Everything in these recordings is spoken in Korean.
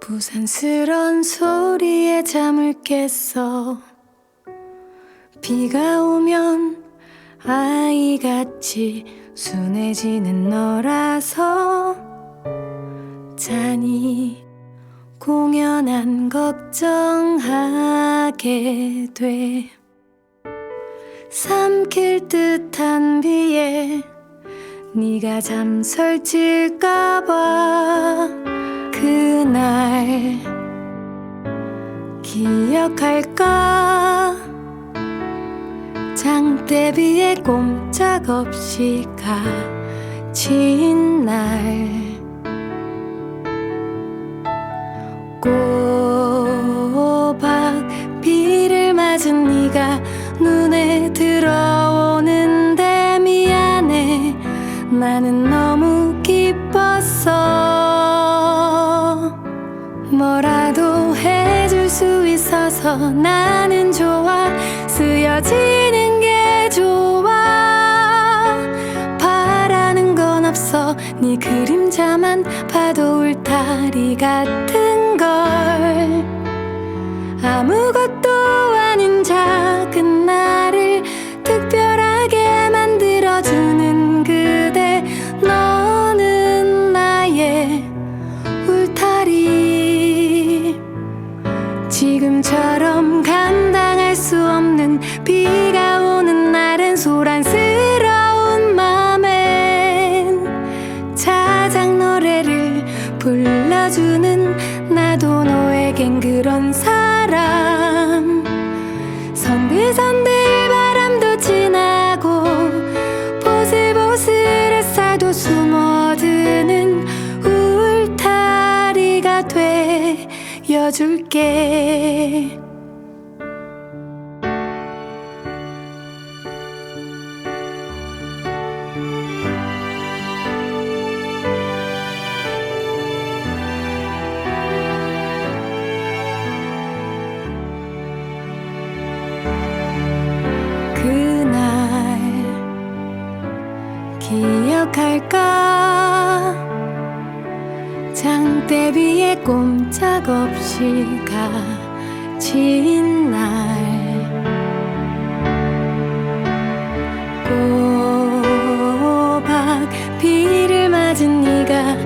부산스런 소리에 잠을 깼어. 비가 오면 아이같이 순해지는 너라서 자니 공연한 걱정하게 돼. 삼킬 듯한 비에 네가 잠설칠까봐 그날 기억할까? 장대비에 꼼짝없이 갇힌 날 너무 기뻤어 뭐라도 해줄 수 있어서 나는 좋아. 쓰여지는 게 좋아. 바라는 건 없어. 네 그림자만 봐도 울타리 같은 걸. 아무것도 그런 사람. 선들선들 바람도 지나고 보슬보슬 햇살도 숨어드는 울타리가 되어줄게 기억할까? 장대비에 꼼짝없이 갇힌 날. 꼬박 비를 맞은 네가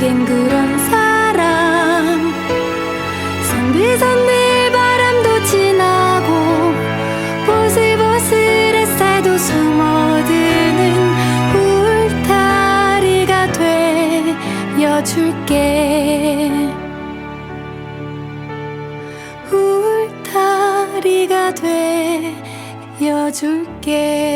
너에겐 그런 사람 선들선들 바람도 지나고 보슬보슬 햇살도 숨어드는 울타리가 되어줄게. 울타리가 되어줄게